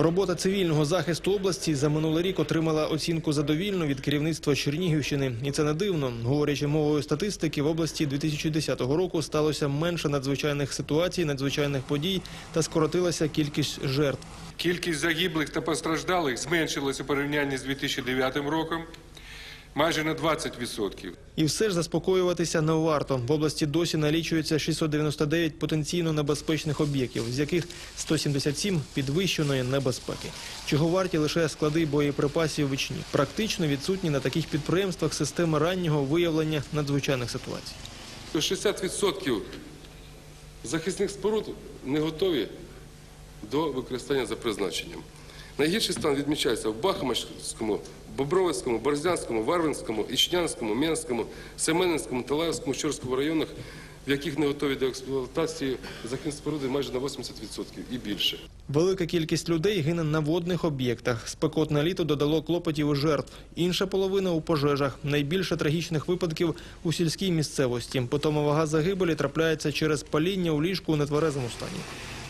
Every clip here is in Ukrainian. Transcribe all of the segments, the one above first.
Робота цивільного захисту області за минулий рік отримала оцінку задовільну від керівництва Чернігівщини. І це не дивно. Говорячи мовою статистики, в області 2010 року сталося менше надзвичайних ситуацій, надзвичайних подій та скоротилася кількість жертв. Кількість загиблих та постраждалих зменшилась у порівнянні з 2009 роком майже на 20%. І все ж заспокоюватися не варто. В області досі налічується 699 потенційно небезпечних об'єктів, з яких 177 підвищеної небезпеки. Чого варті лише склади боєприпасів вічні. Практично відсутні на таких підприємствах системи раннього виявлення надзвичайних ситуацій. 60% захисних споруд не готові до використання за призначенням. Найгірший стан відмічається в Бахмачському, Бобровицькому, Борзнянському, Варвинському, Ічнянському, Менському, Семенинському, Талаївському, Щорському районах, в яких не готові до експлуатації захисні споруди майже на 80% і більше. Велика кількість людей гине на водних об'єктах. Спекотне літо додало клопотів і жертв. Інша половина у пожежах. Найбільше трагічних випадків у сільській місцевості. Питома вага загибелі трапляється через паління у ліжку у нетверезому стані.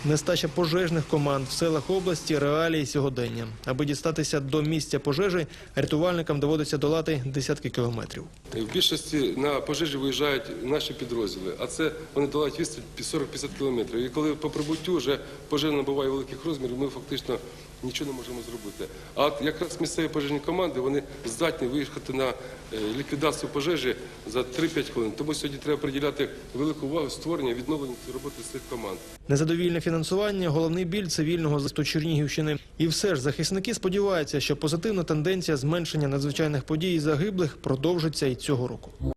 Нестача пожежних команд в селах області реалії сьогодення. Аби дістатися до місця пожежі, рятувальникам доводиться долати десятки кілометрів. В більшості на пожежі виїжджають наші підрозділи, а це вони долають відстань 40-50 кілометрів. І коли по прибуттю вже пожежа набуває великих розмірів, ми фактично нічого не можемо зробити. А от якраз місцеві пожежні команди вони здатні виїхати на е, ліквідацію пожежі за 3-5 хвилин. Тому сьогодні треба приділяти велику увагу створення відновленню роботи цих команд. Незадовільне фінансування головний біль цивільного захисту Чернігівщини. І все ж захисники сподіваються, що позитивна тенденція зменшення надзвичайних подій і загиблих продовжиться і цього року.